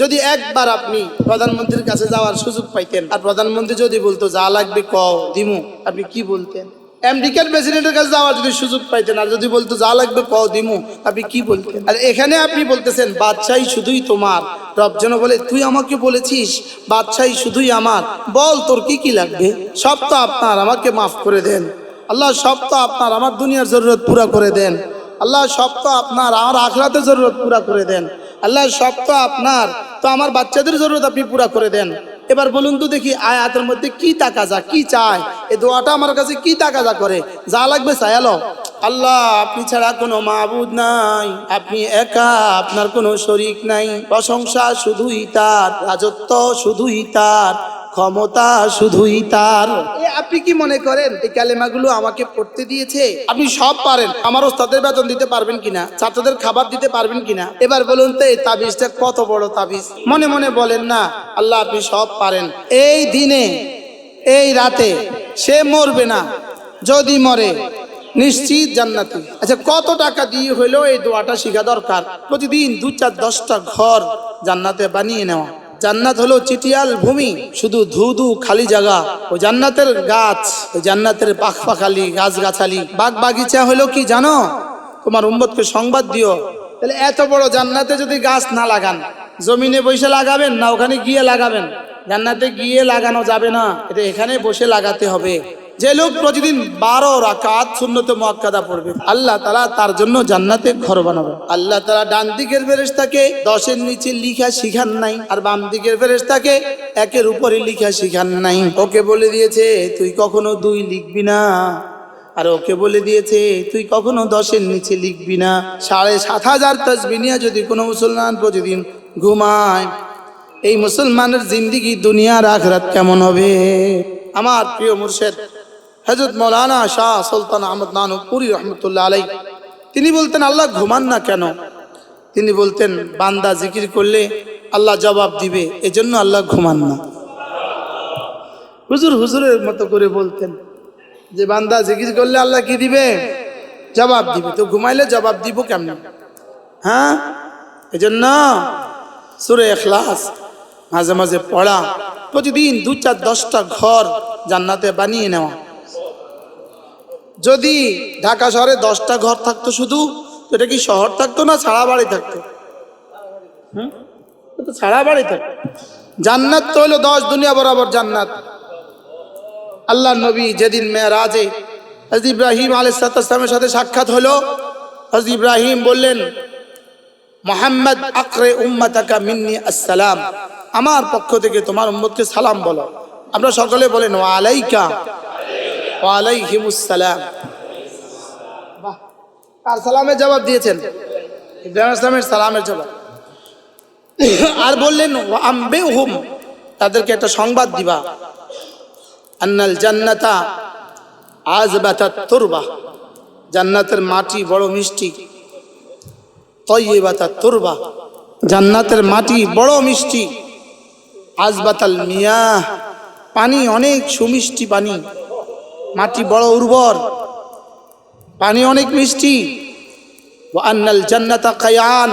যদি একবার আপনি প্রধানমন্ত্রীর কাছে যাওয়ার সুযোগ পাইতেন, আর প্রধানমন্ত্রী যদি বলতো, যা লাগবে ক দিমু। আপনি কি বলতেন? আমেরিকান প্রেসিডেন্টের কাছে যাওয়ার যদি সুযোগ পাইতেন, আর যদি বলতো, যা লাগবে ক দিমু, আপনি কি বলতেন? আর এখানে আপনি বলতেছেন, বাদশাহী শুধুই তোমার। রব যেন বলে, তুই আমাকে বলেছিস, বাদশাহী শুধুই আমার। বল, তোর কি কি লাগবে? সব তো আপনার, আমাকে মাফ করে দেন। আল্লাহ, সব তো আপনার, আমার দুনিয়ার জরুরত পুরা করে দেন। আল্লাহ, সব তো আপনার, আমার আখরাতের জরুরত পুরা করে দেন। আল্লাহ, সব তো আপনার। তো আমার বাচ্চাদের জরুরত আপনি পুরা করে দেন। এবার বলুন তো দেখি, আয়াতের মধ্যে কি তাকাজা কি চায়? এ দোয়াটা আমার কাছে কি তাকাজা করে? যা লাগবে চায়ালো আল্লাহ, আপনি ছাড়া কোনো মাহবুদ নাই। আপনি একা, আপনার কোনো শরিক নাই। প্রশংসা শুধুই তার, রাজত্ব শুধুই তার। ক্ষমতা শুধুই তার। এ আপনি কি মনে করেন এই কালেমাগুলো আমাকে পড়তে দিয়েছে? আপনি সব পারেন। আমার ওস্তাদের বেতন দিতে পারবেন কিনা? ছাত্রদের খাবার দিতে পারবেন কিনা? এবার বলুন তো এই তাবিজটা কত বড় তাবিজ? মনে মনে বলেন না আল্লাহ আপনি সব পারেন। এই দিনে এই রাতে সে মরবে না যদি মরে নিশ্চিত জান্নাতি। আচ্ছা কত টাকা দিয়ে হইলেও এই দোয়াটা শিখা দরকার? প্রতিদিন দু চার দশটা ঘর জান্নাতে বানিয়ে নেওয়া। জান্নাত হলো চিটিয়াল ভূমি, শুধু ধু ধু খালি জায়গা। ও জান্নাতের গাছ, ও জান্নাতের পাখ পাখালি গাছ গাছালি বাগ বাগিচা হলো কি জানো? তোমার উম্মতকে সংবাদ দিও। তাহলে এত বড় জান্নাতে যদি গাছ না লাগান, জমিনে বসে লাগাবেন না ওখানে গিয়ে লাগাবেন? জান্নাতে গিয়ে লাগানো যাবে না, এটা এখানে বসে লাগাতে হবে। যে লোক প্রতিদিন বারো রাকাত শূন্যতে মোয়াক্কাদা পড়বে, আল্লাহ তালা তার জন্য জান্নাতে ঘর বানাবে। আল্লাহ তালা ডান দিকের ফেরেশতাকে দশের নিচে লিখা শিখান নাই, আর বাম দিকের ফেরেশতাকে একের উপরে লিখা শিখান নাই। ওকে বলে দিয়েছে, তুই কখনো দুই লিখবি না। আর ওকে বলে দিয়েছে, তুই কখনো দশের নিচে লিখবি না। সাড়ে সাত হাজার তসবি নিয়ে যদি কোনো মুসলমান প্রতিদিন ঘুমায়, এই মুসলমানের জিন্দিগি দুনিয়ার আখরাত কেমন হবে? আমার প্রিয় মুর্শেদ হজরত মৌলানা শাহ সুলতান আহমদ নানুপুরি রহমতুল্লাহ আলাই তিনি বলতেন, আল্লাহ ঘুমান না কেন? তিনি বলতেন, বান্দা জিকির করলে আল্লাহ জবাব দিবে, এজন্য আল্লাহ ঘুমান না। হুজুর হুজুরের মতো করে বলতেন, যে বান্দা জিকির করলে আল্লাহ কি দিবে? জবাব দিবে। তো ঘুমাইলে জবাব দিব কেমন? হ্যাঁ এজন্য সুরে এখলাস মাঝে মাঝে পড়া, প্রতিদিন দু চার দশটা ঘর জান্নাতে বানিয়ে নেওয়া। যদি ঢাকা শহরে দশটা ঘর থাকতো শুধু, এটা কি শহর থাকতো না ছাড়া বাড়ি থাকতো? এটা ছাড়া বাড়ি থাকতো। জান্নাত তো হলো দশ দুনিয়া বরাবর জান্নাত। আল্লাহ নবী যেদিন মেয়েরাজে হজরত ইব্রাহিম আলাইসালামের সাথে সাক্ষাৎ হলো হজরত ইব্রাহিম বললেন, মোহাম্মদ আকরে উম্মাতাকা মিন্নি আসসালাম, আমার পক্ষ থেকে তোমার উম্মতকে সালাম বলো। আমরা সকলে বলেন ওয়ালাইকা ওয়ালাইহিমুসসালাম বাহ, কার সালামের জবাব দিয়েছেন? ইব্রাহিম সালামের জবাব। আর বললেন আম্বে হুম তাদেরকে একটা সংবাদ দিবা। আন্নাল জান্নাতা আজ বাতাত তুরবা জান্নাতের মাটি বড় মিষ্টি। তৈবাতা তুরবা জান্নাতের মাটি বড় মিষ্টি। আজবাতাল মিয়া পানি অনেক সুমিষ্টি পানি। মাটি বড় উর্বর, পানি অনেক মিষ্টি। ও আন্নাল জান্নাতা কায়ান,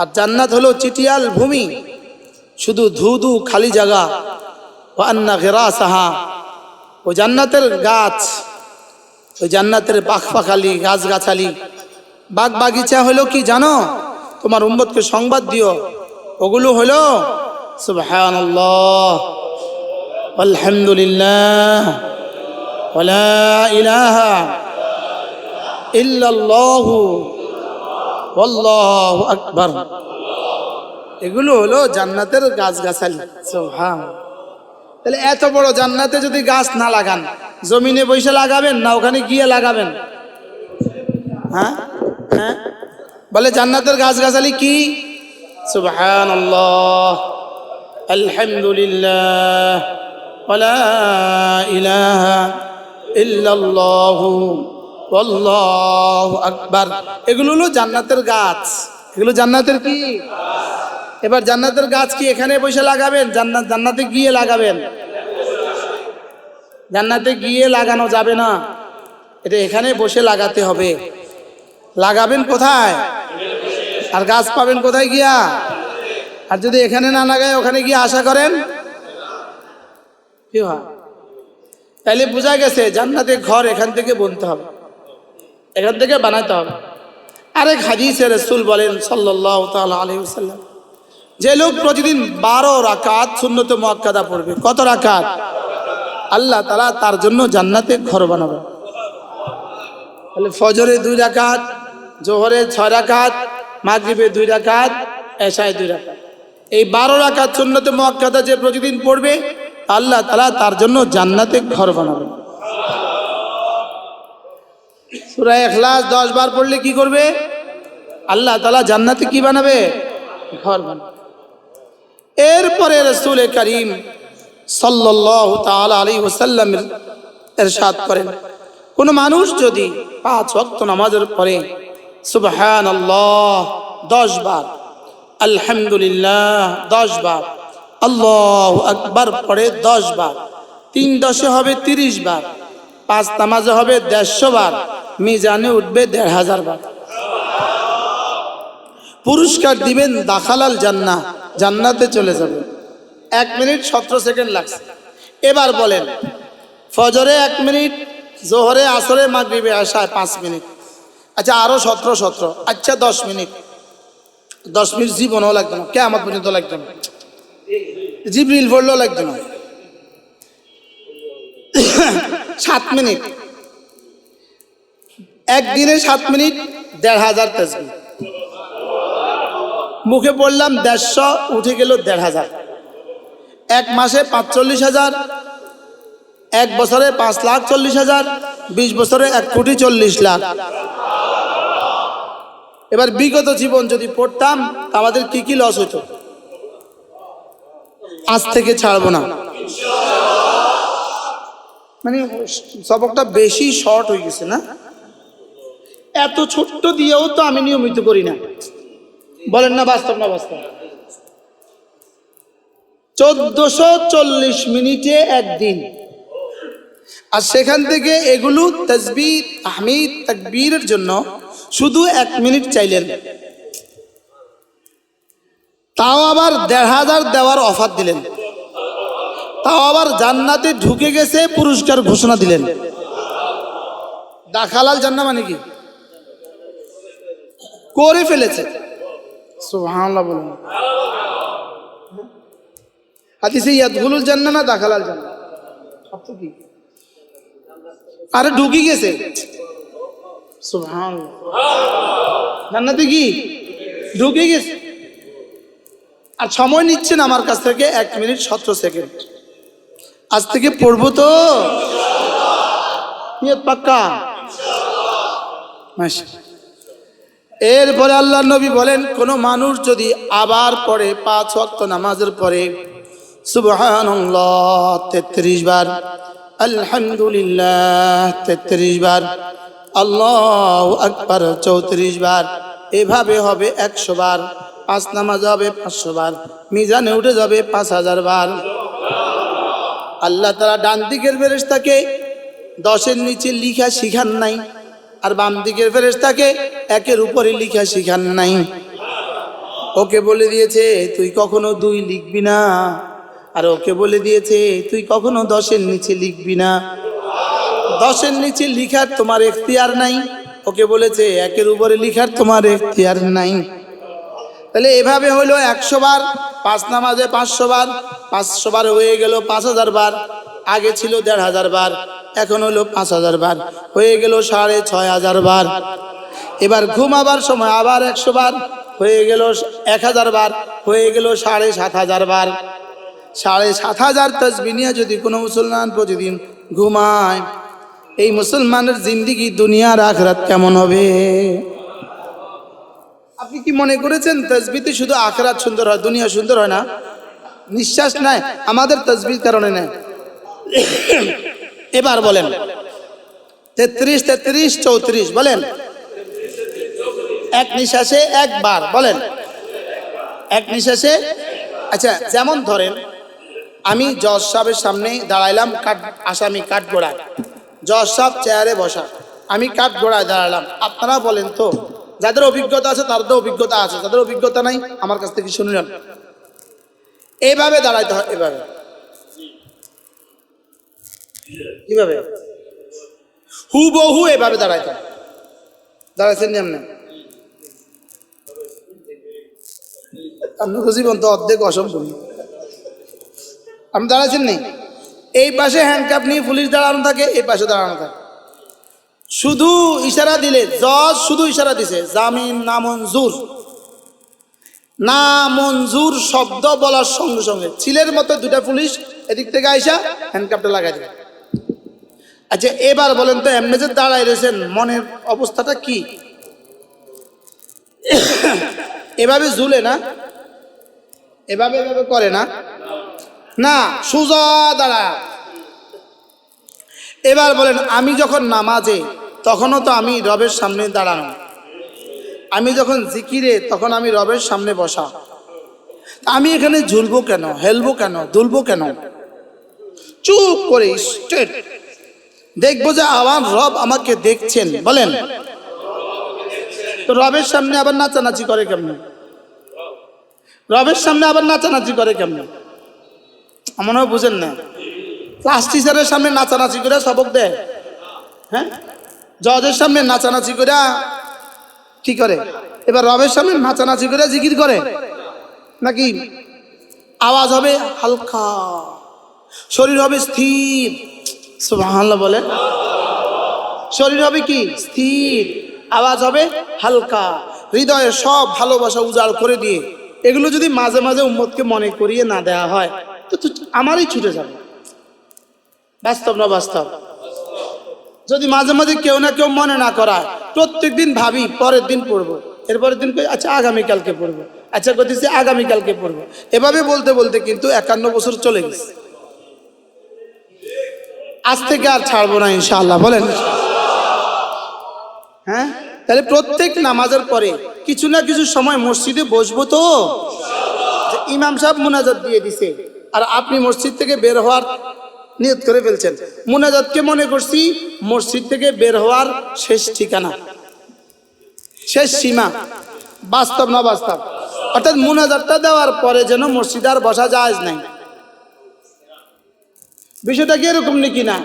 আর জান্নাত হলো চিটিয়াল ভূমি, শুধু ধু ধু খালি জায়গা। ও আন্না ঘেরা সাহা ও জান্নাতের গাছ ওই জান্নাতের পাখ পাখালি গাছ গাছালি বাগ বাগিচা হলো কি জানো? তোমার উম্মতকে সংবাদ দিও। ওগুলো হলো, সুবহানাল্লাহ আলহামদুলিল্লাহ ওয়ালা ইলাহা ইল্লাল্লাহু ওয়াল্লাহু আকবার। এগুলো হলো জান্নাতের গাছ গাছালি সুবহান। তাহলে এত বড় জান্নাতে যদি গাছ না লাগান, জমিনে বসে লাগাবেন না ওখানে গিয়ে লাগাবেন? হ্যাঁ? হ্যাঁ? বলে জান্নাতের গাছ গাছালি কি? সুবহান আলহামদুলিল্লাহ। ইলাহা ইল্লাল্লাহু আকবার। এগুলো হলো জান্নাতের গাছ। এগুলো জান্নাতের কি? এবার জান্নাতের গাছ কি এখানে বসে লাগাবেন? জান্নাত, জান্নাতে গিয়ে লাগাবেন। জান্নাতে গিয়ে লাগানো যাবে না। এটা এখানে বসে লাগাতে হবে। লাগাবেন কোথায়? আর গাছ পাবেন কোথায় গিয়া? আর যদি এখানে না লাগায়, ওখানে গিয়ে আশা করেন? কি হয়? তাইলে বোঝা গেছে জান্নাতে ঘর এখান থেকে বনতে হবে। এখান থেকে বানাতে হবে। আরেক হাদিসে রসুল বলেন সাল্লাহ আলহি সাল্লাম যে লোক প্রতিদিন বারো রাকাত শূন্যত মক্কাদা পড়বে। কত রাকাত? আল্লাহ তালা তার জন্য জান্নাতে ঘর বানাবে তাহলে ফজরে দুই রাকাত, জোহরে ছয় রাকাত, মাগরিবে দুই রাকাত, এশায় দুই রাকাত। এই বারো রাকাত শূন্যতে মক্কাদা যে প্রতিদিন পড়বে আল্লাহ তালা তার জন্য জান্নাতে ঘর বানাবে। সুরায় এখলাস দশ বার পড়লে কি করবে? আল্লাহ তালা জান্নাতে কি বানাবে? ঘর বানাবে। এরপরে রসুল করিম সাল্লাহ তাল আলী ওসাল্লামের এরশাদ করেন। কোনো মানুষ যদি পাঁচ ওয়াক্ত নামাজের পরে সুবহান আল্লাহ দশ বার, আলহামদুলিল্লাহ দশ বার আল্লাহ আকবার পরে দশ বার। তিন দশে হবে তিরিশ বার। পাঁচ নামাজে হবে দেড়শো বার। মিজানে উঠবে দেড় হাজার বার। পুরস্কার দিবেন দাখালাল জান্না, জান্নাতে চলে যাবে এক মিনিট সতেরো সেকেন্ড লাগছে। এবার বলেন, ফজরে এক মিনিট, জোহরে আসরে মাগরিবে আসায় পাঁচ মিনিট। আচ্ছা আরও সতেরো সতেরো। আচ্ছা দশ মিনিট। দশ মিনিট জীবনও লাগতো না কে আমার পর্যন্ত লাগতো না। জিবরিল না সাত মিনিট। একদিনে সাত মিনিট, দেড় হাজার মুখে বললাম, দেড়শো, উঠে গেল দেড় হাজার। এক মাসে পাঁচচল্লিশ হাজার, এক বছরে পাঁচ লাখ চল্লিশ হাজার, বিশ বছরে এক কোটি চল্লিশ লাখ। এবার বিগত জীবন যদি পড়তাম আমাদের কি কি লস হতো আজ থেকে ছাড়বো না। মানে সবকটা বেশি শর্ট হয়ে গেছে না? এত ছোট্ট দিয়েও তো আমি নিয়মিত করি না। বলেন না বাস্তব না বাস্তব? চোদ্দশো চল্লিশ মিনিটে একদিন। আর সেখান থেকে এগুলো তসবি আহমিদ তকবীরের জন্য শুধু এক মিনিট চাইলেন। তাও আবার দেড় হাজার দেওয়ার অফার দিলেন। তাও আবার জান্নাতে ঢুকে গেছে পুরস্কার ঘোষণা দিলেন। দাখালাল জান্না মানে কি? করে ফেলেছে। বলুন। হাদিসে ইয়াদগুলুল জান্না না দাখালাল জান্না সব তো কি? আরে ঢুকি গেছে। সুবহানাল্লাহ। জান্নাতে কি? ঢুকে গেছে। আর সময় নিচ্ছেন আমার কাছ থেকে এক মিনিট সতেরো সেকেন্ড। আজ থেকে পড়ব তো। পাক্কা? এরপরে আল্লাহ নবী বলেন, কোন মানুষ যদি আবার পড়ে পাঁচ ওয়াক্ত নামাজের পরে তেত্রিশ বার, আলহামদুলিল্লাহ, তেত্রিশ বার, আল্লাহ আকবার, চৌত্রিশ বার, এভাবে হবে একশো বার। পাঁচ নামাজ হবে পাঁচশো বার, মিজানে উঠে যাবে পাঁচ হাজার বার। আল্লাহ তারা ডান দিকের ফেরেশতাকে দশের নিচে লিখা শিখান নাই, আর বাম দিকের ফেরেশতাকে একের উপরে লিখা শিখান নাই। ওকে বলে দিয়েছে, তুই কখনো দুই লিখবি না। আর ওকে বলে দিয়েছে, তুই কখনো দশের নিচে লিখবি না। দশের নিচে লিখার তোমার এখতিয়ার নাই, ওকে বলেছে, একের উপরে লিখার তোমার এখতিয়ার নাই। তাহলে এভাবে হলো একশো বার, পাঁচ নামাজে পাঁচশো বার পাঁচশো বার হয়ে গেল পাঁচ হাজার বার, আগে ছিল দেড় হাজার বার, এখন হলো পাঁচ হাজার বার, হয়ে গেল সাড়ে ছয় হাজার বার। এবার ঘুমাবার সময় আবার একশো বার, হয়ে গেল এক হাজার বার, হয়ে গেল সাড়ে সাত হাজার বার। সাড়ে সাত হাজার তসবি নিয়ে যদি কোনো মুসলমান প্রতিদিন ঘুমায়, এই মুসলমানের জিন্দিগি দুনিয়ার আখরাত কেমন হবে? আপনি কি মনে করেছেন তসবিতে শুধু আখরাত সুন্দর হয়, দুনিয়া সুন্দর হয় না? নিঃশ্বাস নাই আমাদের তসবির কারণে নেয়। এবার বলেন। তেত্রিশ তেত্রিশ, চৌত্রিশ, বলেন। এক নিঃশ্বাসে একবার, বলেন। এক নিঃশ্বাসে আচ্ছা যেমন ধরেন, আমি জজ সাহেবের সামনে দাঁড়াইলাম কাঠ, আসামি কাঠ গোড়ায়। জজ সাহেব চেয়ারে বসা, আমি কাঠ গোড়ায় দাঁড়ালাম আপনারা বলেন তো যাদের অভিজ্ঞতা আছে, তাদের অভিজ্ঞতা আছে। যাদের অভিজ্ঞতা নাই, আমার কাছ থেকে শুনলেন এইভাবে দাঁড়াইতে হয়, এভাবে। কীভাবে? হুবহু এভাবে দাঁড়াইতে হয়। দাঁড়াইছেন যেমন আপনার জীবন তো অর্ধেক অসম্পূর্ণ। আপনি দাঁড়াচ্ছেন নেই এই পাশে হ্যান্ডকাপ নিয়ে পুলিশ দাঁড়ানো থাকে, এই পাশে দাঁড়ানো থাকে। শুধু ইশারা দিলে, জজ শুধু ইশারা দিছে, জামিন না মঞ্জুর। না মঞ্জুর শব্দ বলার সঙ্গে সঙ্গে, ছিলের মতো দুটা পুলিশ এদিক থেকে আইসা হ্যান্ডকাপটা লাগাই দেবে। আচ্ছা এবার বলেন তো, এমনি যে দাঁড়াই রয়েছেন, মনের অবস্থাটা কি? এভাবে ঝুলে না? এভাবে এভাবে করে না? না, সোজা দাঁড়া এবার বলেন, আমি যখন নামাজে তখনও তো আমি রবের সামনে দাঁড়ানো। আমি যখন জিকিরে, তখন আমি রবের সামনে বসা। আমি এখানে ঝুলবো কেন? হেলবো কেন? দুলবো কেন? চুপ করে স্ট্রেট দেখব যে আমার রব আমাকে দেখছেন। বলেন। তো রবের সামনে আবার নাচানাচি করে কেমন? রবের সামনে আবার নাচানাচি করে কেমন? আমার হয় বুঝেন না। ক্লাস টিচারের সামনে নাচানাচি করে সবক দেয়। হ্যাঁ? জজের সামনে নাচানাচি করে, কি করে? এবার রবের সামনে নাচানাচি করে, জিকির করে। নাকি আওয়াজ হবে হালকা, শরীর হবে স্থির। সুবহানাল্লাহ বলে শরীর হবে কি? স্থির। আওয়াজ হবে হালকা। হৃদয়ে সব ভালোবাসা উজাড় করে দিয়ে। এগুলো যদি মাঝে মাঝে উম্মতকে মনে করিয়ে না দেওয়া হয়, তো তো আমারই ছুটে যাবে। বাস্তব না বাস্তব। যদি মাঝে মাঝে কেউ না কেউ মনে না করায়, প্রত্যেক দিন ভাবি পরের দিন পড়ব। এরপরের দিন আচ্ছা আগামীকালকে পড়ব। আচ্ছা করতেছি আগামীকালকে পড়ব। এভাবে বলতে বলতে কিন্তু একান্ন বছর চলে গেছে। আজ থেকে আর ছাড়বো না, ইনশাআল্লাহ, বলেন? হ্যাঁ? তাহলে প্রত্যেক নামাজের পরে কিছু না কিছু সময় মসজিদে বসবো তো। ইমাম সাহেব মোনাজাত দিয়ে দিছে। আর আপনি মসজিদ থেকে বের হওয়ার নিয়ত করে ফেলছেন। মুনাজাতকে মনে করছি মসজিদ থেকে বের হওয়ার শেষ ঠিকানা। শেষ সীমা। বাস্তব না বাস্তব? অর্থাৎ মুনাজাতটা দেওয়ার পরে যেন মসজিদ আর বসা যায় নাই। বিষয়টা কি এরকম নাকি না?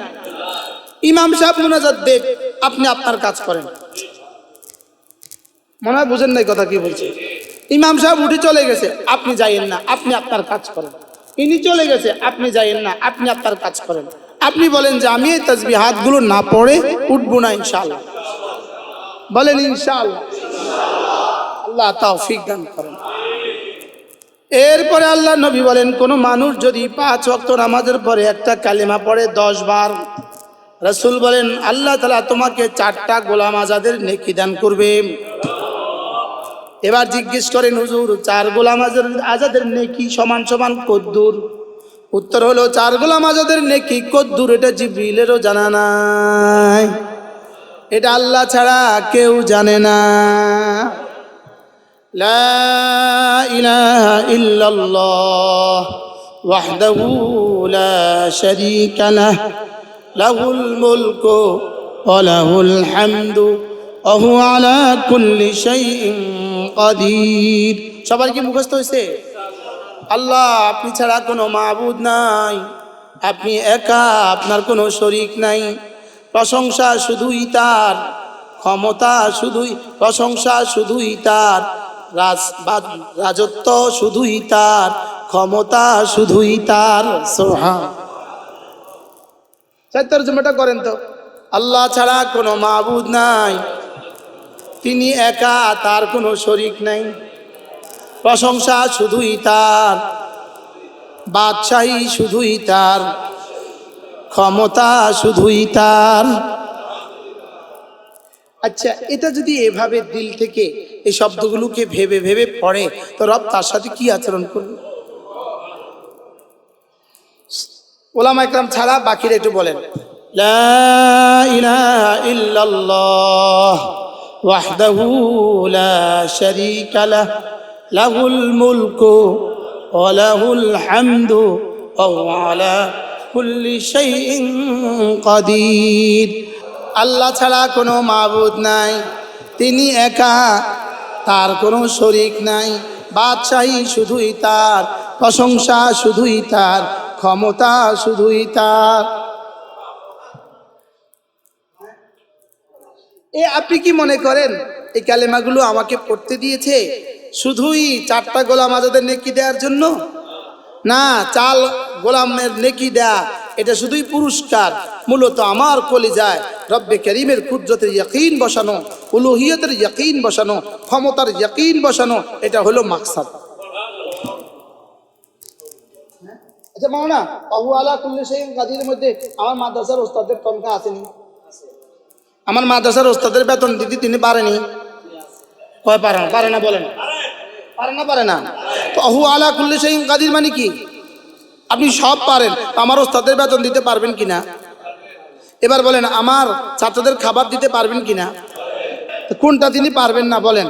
ইমাম সাহেব মুনাজাত দেখ, আপনি আপনার কাজ করেন। মনে হয় বুঝেন নাই কথা কি বলছে। ইমাম সাহেব উঠে চলে গেছে, আপনি যাইয়েন না, আপনি আপনার কাজ করেন। ইনি চলে গেছে, আপনি যাইয়েন না, আপনি আপনার কাজ করেন। আপনি বলেন যে আমি এই তসবি হাতগুলো না পড়ে উঠবো না, ইনশাআল্লাহ। বলেন, ইনশাআল্লাহ। আল্লাহ তৌফিক দান করেন। এরপরে আল্লাহ নবী বলেন, কোনো মানুষ যদি পাঁচ ওয়াক্ত নামাজের পরে একটা কালিমা পড়ে দশ বার, রসুল বলেন, আল্লাহ তালা তোমাকে চারটা গোলাম আজাদের নেকি দান করবে। এবার জিজ্ঞেস করেন, হুজুর, চার গোলাম আজাদের নেকি সমান সমান কদ্দুর? উত্তর হলো, চার গোলাম আজাদের নেকি কদ্দুর, এটা জিবিলেরও জানা নাই। এটা আল্লাহ ছাড়া কেউ জানে না। লা লাহুল লাহুল হামদু অহু আলা কুল্লি কাদির। সবার কি মুখস্থ হয়েছে? আল্লাহ, আপনি ছাড়া কোনো মাহবুদ নাই। আপনি একা, আপনার কোনো শরিক নাই। প্রশংসা শুধুই তার, ক্ষমতা শুধুই, প্রশংসা শুধুই তার রাজত্ব শুধুই তার, ক্ষমতা শুধুই তার। সোহা তর্জমাটা করেন তো। আল্লাহ ছাড়া কোনো মাহবুদ নাই। তিনি একা, তার কোনো শরিক নাই। প্রশংসা শুধুই তার, বাদশাহী শুধুই তার, ক্ষমতা শুধুই তার। আচ্ছা এটা যদি এভাবে দিল থেকে এই শব্দগুলোকে ভেবে ভেবে পড়ে, তো রব তার সাথে কি আচরণ করবে? ওলামা একরাম ছাড়া বাকিরা একটু বলেন। লা ইলাহা ইল্লাল্লাহ। ওয়াহদাহু লা শারীকা লাহ, লাহুল মুলকু ওয়া লাহুল হামদু ওয়া হুয়া আলা কুল্লি আল্লাহ ছাড়া কোনো মাবুদ নাই, তিনি একা, তার কোনো শরিক নাই, বাদশাহী শুধুই তার, প্রশংসা শুধুই তার, ক্ষমতা শুধুই তার। এ আপনি কি মনে করেন? এই কালেমাগুলো আমাকে পড়তে দিয়েছে শুধুই চারটা গোলাম আজাদের নেকি দেওয়ার জন্য? না চাল গোলামের নেকি দেয়া, এটা শুধুই পুরস্কার। মূলত আমার কলে কলিজায় রব্বে করিমের কুদরতের ইয়াকিন বসানো, উলুহিয়তের ইয়াকিন বসানো, ক্ষমতার ইয়াকিন বসানো, এটা হলো মাকসাদ। আচ্ছা মাওনা আবু আলা কুল্লি সেই গাদির মধ্যে আমার মাদ্রাসার ওস্তাদের তনখা আসেনি। আমার মাদ্রাসার ওস্তাদের বেতন দিতে তিনি পারেনি। কয় পারে না? পারে না বলেন। পারে না পারে না। তো অহু আলা কুল্লি সেই কাদির মানে কি? আপনি সব পারেন, আমার ওস্তাদের বেতন দিতে পারবেন কিনা? এবার বলেন, আমার ছাত্রদের খাবার দিতে পারবেন কিনা? কোনটা তিনি পারবেন না বলেন।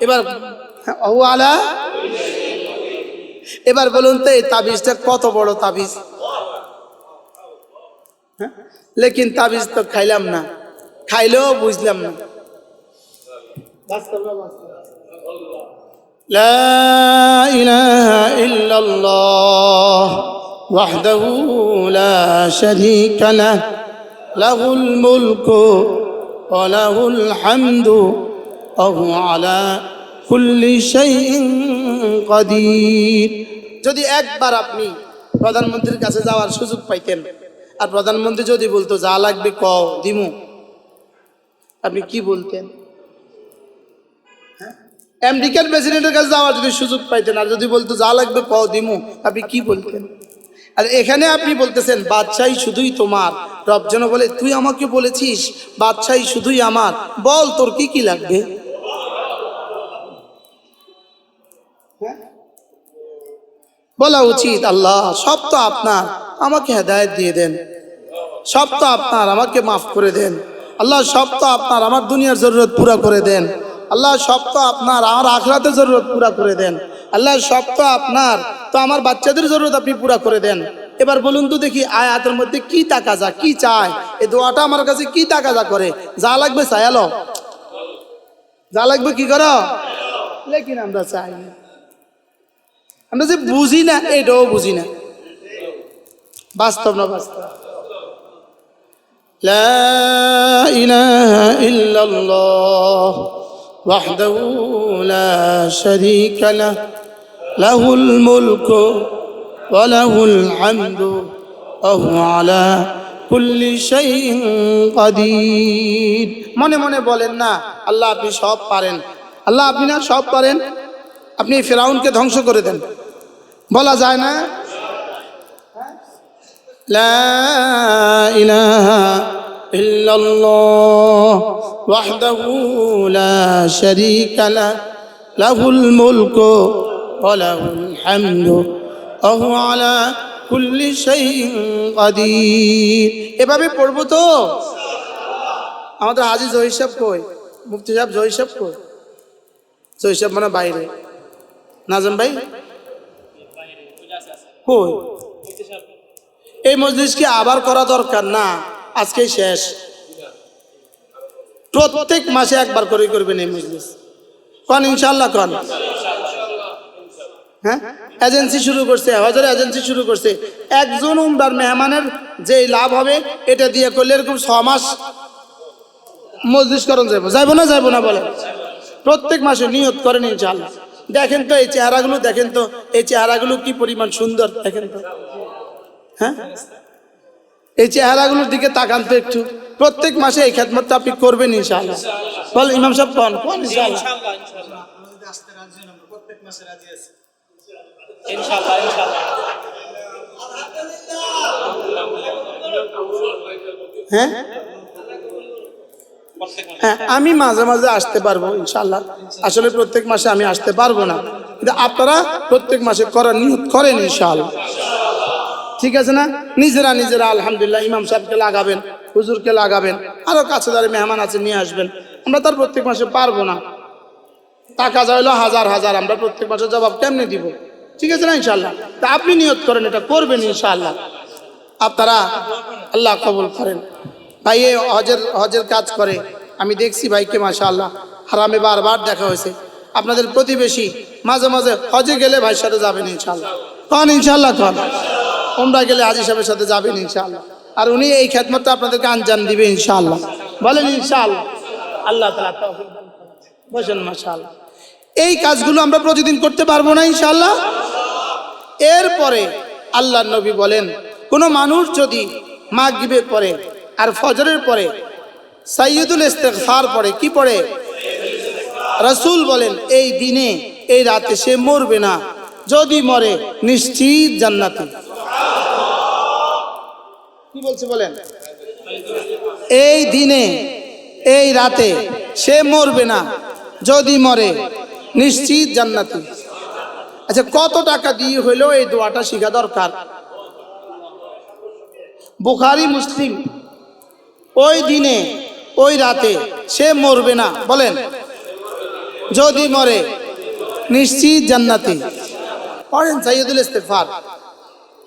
এবার, অহু আলা এবার বলুন তো, এই তাবিজটা কত বড় তাবিজ? হ্যাঁ? লেকিন তাবিজ তো খাইলাম না খাইলেও বুঝলাম না لا إله إلا الله وحده لا شريك له له الملك وله الحمد وهو على كل شيء قدير যদি একবার আপনি প্রধানমন্ত্রীর কাছে যাওয়ার সুযোগ পাইতেন আর প্রধানমন্ত্রী যদি বলতো, যা লাগবে ক দিমু। আপনি কি বলতেন? আমেরিকান প্রেসিডেন্টের কাছে যাওয়ার যদি সুযোগ পাইতেন আর যদি বলতো, যা লাগবে ক দিমু, আপনি কি বলতেন? আর এখানে আপনি বলতেছেন, বাদশাহী শুধুই তোমার। রব যেন বলে, তুই আমাকে বলেছিস, বাদশাহী শুধুই আমার। বল, তোর কি কি লাগবে? হ্যাঁ? বলা উচিত, আল্লাহ সব তো আপনার। আমাকে হেদায়ত দিয়ে দেন। সব তো আপনার, আমাকে মাফ করে দেন। আল্লাহ, সব তো আপনার, আমার দুনিয়ার জরুরত পুরা করে দেন। আল্লাহ, সব তো আপনার, আমার আখরাতের জরুরত পুরা করে দেন। আল্লাহ, সব তো আপনার, তো আমার বাচ্চাদের জরুরত আপনি পুরা করে দেন। এবার বলুন তো দেখি, আয়াতের মধ্যে কি তাকাজা কি চায়? এই দোয়াটা আমার কাছে কি তাকাজা করে? যা লাগবে চায়ালো যা লাগবে কি করো? লেকিন আমরা চাই না। আমরা যে বুঝি না, এটাও বুঝি না। বাস্তব না বাস্তব? لا إله إلا الله وحده لا شريك له له الملك وله الحمد وهو على كل شيء قدير মনে মনে বলেন না আল্লাহ আপনি সব পারেন আল্লাহ আপনি না সব পারেন আপনি ফেরাউনকে ধ্বংস করে দেন বলা যায় না لا إله إلا الله وحده لا شريك له له الملك وله الحمد وهو على كل شيء قدير এভাবে পড়ব তো আমাদের হাজি জহির সাহেব কই মুফতি সাহেব জহির সাহেব কই জহির সাহেব মানে বাইরে নাজম ভাই কই এই মজলিস কি আবার করা দরকার না, আজকে শেষ। প্রত্যেক মাসে একবার করে করবেন এই মজলিস। কন ইনশাল্লাহ কন। হ্যাঁ? এজেন্সি শুরু করছে এজেন্সি শুরু করছে। একজন উমরার মেহমানের যে লাভ হবে, এটা দিয়ে করলে এরকম ছ মাস মজলিস করণ যাব যাইবো না যাইবো না বলে প্রত্যেক মাসে নিয়ত করেন ইনশাল্লাহ দেখেন তো এই চেহারাগুলো, দেখেন তো এই চেহারাগুলো কি পরিমাণ সুন্দর, দেখেন তো। হ্যাঁ? এই চেহারাগুলোর দিকে তাকান তো একটু। প্রত্যেক মাসে এই খেদমতটা আপনি করবেন ইনশাআল্লাহ। বল, ইমাম সাহেব কন হ্যাঁ? হ্যাঁ আমি মাঝে মাঝে আসতে পারব ইনশাল্লাহ আসলে প্রত্যেক মাসে আমি আসতে পারব না। কিন্তু আপনারা প্রত্যেক মাসে করার নিয়ত করেন ইনশাআল্লাহ। ঠিক আছে না? নিজেরা নিজেরা আলহামদুলিল্লাহ ইমাম সাহেবকে লাগাবেন, হুজুরকে লাগাবেন, আরও কাছে যারা মেহমান আছে নিয়ে আসবেন। আমরা তার প্রত্যেক মাসে পারব না। টাকা চাইলো হাজার হাজার, আমরা প্রত্যেক মাসে জবাব কেমনে দিব? ঠিক আছে না ইনশাল্লাহ তা আপনি নিয়ত করেন, এটা করবেন ইনশাল্লাহ আপনারা আল্লাহ কবুল করেন। ভাই এই হজের হজের কাজ করে। আমি দেখছি ভাইকে মাশা আল্লাহ হারামে বারবার দেখা হয়েছে। আপনাদের প্রতিবেশী মাঝে মাঝে হজে গেলে ভাইয়ের সাথে যাবেন ইনশাল্লাহ কন ইনশাল্লাহ কন? ওমরা গেলে আজি সাহেবের সাথে যাবেন ইনশাল্লাহ আর উনি এই খেদমতটা আপনাদেরকে আঞ্জাম দিবে ইনশাআল্লাহ। বলেন ইনশাআল্লাহ। আল্লাহ। বসেন মাশাআল্লাহ। এই কাজগুলো আমরা প্রতিদিন করতে পারব না ইনশাআল্লাহ। এরপরে আল্লাহ নবী বলেন, কোনো মানুষ যদি মাগরিবের পরে আর ফজরের পরে সাইয়দুল ইস্তেগফার পড়ে, কি পড়ে? রসুল বলেন, এই দিনে, এই রাতে সে মরবে না। যদি মরে, নিশ্চিত জান্নাতি। কি বলছে বলেন? এই দিনে, এই রাতে সে মরবে না, যদি মরে, নিশ্চিত জান্নাতি। আচ্ছা কত টাকা দিয়ে হইলেও এই দোয়াটা শিখা দরকার? বুখারি, মুসলিম, ওই দিনে, ওই রাতে সে মরবে না, বলেন। যদি মরে, নিশ্চিত জান্নাতি। পড়েন সাইয়দুল ইস্তেগফার।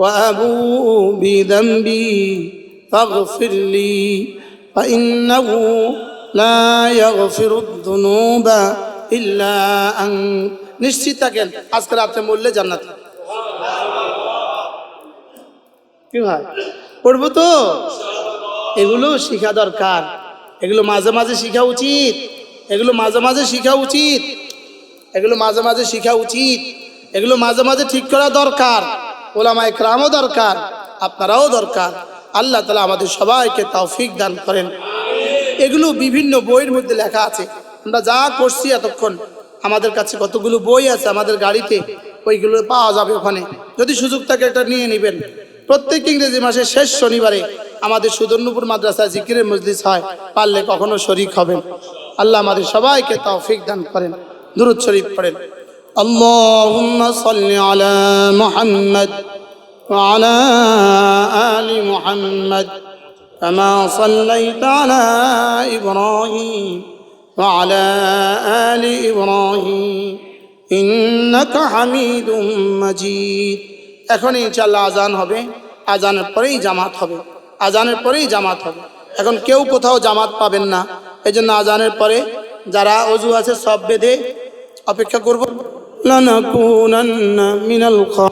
وأبوء بذنبي فاغفر لي فإنه لا يغفر الذنوب إلا أنت নিশ্চিত থাকেন আজকে রাত্রে মরলে জান্নাত কি হয় পড়বো তো এগুলো শিখা দরকার এগুলো মাঝে মাঝে শিখা উচিত এগুলো মাঝে মাঝে শিখা উচিত এগুলো মাঝে মাঝে শিখা উচিত এগুলো মাঝে মাঝে ঠিক করা দরকার ওলামা একরামও দরকার, আপনারাও দরকার। আল্লাহ তালা আমাদের সবাইকে তৌফিক দান করেন। এগুলো বিভিন্ন বইয়ের মধ্যে লেখা আছে। আমরা যা করছি এতক্ষণ, আমাদের কাছে কতগুলো বই আছে আমাদের গাড়িতে, ওইগুলো পাওয়া যাবে ওখানে। যদি সুযোগ থাকে একটা নিয়ে নেবেন। প্রত্যেক ইংরেজি মাসের শেষ শনিবারে আমাদের সুদর্ণপুর মাদ্রাসায় জিকিরের মজলিস হয়, পারলে কখনো শরিক হবেন। আল্লাহ আমাদের সবাইকে তৌফিক দান করেন, দুরুদ শরীফ পড়েন। اللهم صل على محمد وعلى آل محمد كما صليت على إبراهيم وعلى آل إبراهيم إنك حميد مجيد এখন ইনশাল্লাহ আজান হবে আজানের পরেই জামাত হবে আজানের পরেই জামাত হবে এখন কেউ কোথাও জামাত পাবেন না এই জন্য আজানের পরে যারা অজু আছে সব বেঁধে অপেক্ষা করব لنكونن من الخاسرين